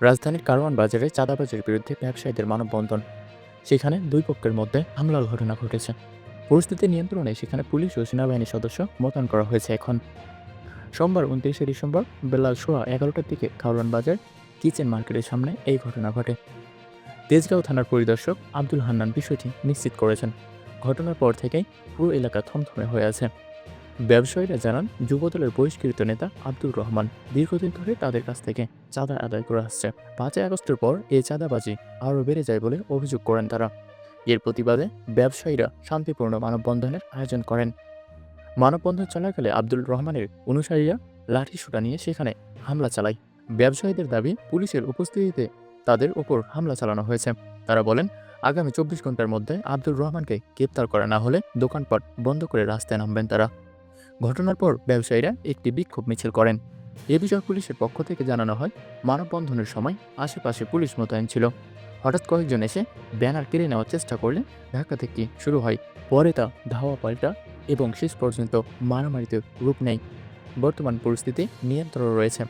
রাজধানীর কারওয়ান বাজারে চাঁদাবাজির বিরুদ্ধে ব্যবসায়ীদের মানববন্ধন। সেখানে দুই পক্ষের মধ্যে হামলার ঘটনা ঘটেছে। পরিস্থিতি নিয়ন্ত্রণে সেখানে পুলিশ ও সেনাবাহিনীর সদস্য মোতায়েন করা হয়েছে এখন। সোমবার উনত্রিশে ডিসেম্বর বেলা সোয়া এগারোটার দিকে কারওয়ান বাজার কিচেন মার্কেটের সামনে এই ঘটনা ঘটে। তেজগাঁও থানার পরিদর্শক আব্দুল হান্নান বিষয়টি নিশ্চিত করেছেন। ঘটনার পর থেকেই পুরো এলাকা থমথমে হয়ে আছে। ব্যবসায়ীরা জানান, যুবদলের বহিষ্কৃত নেতা আব্দুর রহমান দীর্ঘদিন ধরে তাদের কাছ থেকে চাঁদা আদায় করে আসছে। পাঁচই আগস্টের পর এই চাঁদাবাজি আরও বেড়ে যায় বলে অভিযোগ করেন তারা। এর প্রতিবাদে ব্যবসায়ীরা শান্তিপূর্ণ মানববন্ধনের আয়োজন করেন। মানববন্ধন চলাকালে আব্দুল রহমানের অনুসারীরা লাঠিসোঁটা নিয়ে সেখানে হামলা চালায়। ব্যবসায়ীদের দাবি, পুলিশের উপস্থিতিতে তাদের ওপর হামলা চালানো হয়েছে। তারা বলেন, আগামী চব্বিশ ঘণ্টার মধ্যে আব্দুর রহমানকে গ্রেপ্তার করা না হলে দোকানপাট বন্ধ করে রাস্তায় নামবেন তারা। ঘটনার পর ব্যবসায়ীরা একটি বিক্ষোভ মিছিল করেন। এ বিষয়ে পুলিশের পক্ষ থেকে জানানো হয়, মানববন্ধনের সময় আশেপাশে পুলিশ মোতায়েন ছিল। হঠাৎ কয়েকজন এসে ব্যানার কেড়ে নেওয়ার চেষ্টা করলে ঢাকা থেকে শুরু হয়। পরে তা ধাওয়া পাল্টা এবং শেষ পর্যন্ত মারামারিতে রূপ নেয়। বর্তমান পরিস্থিতি নিয়ন্ত্রণ রয়েছে।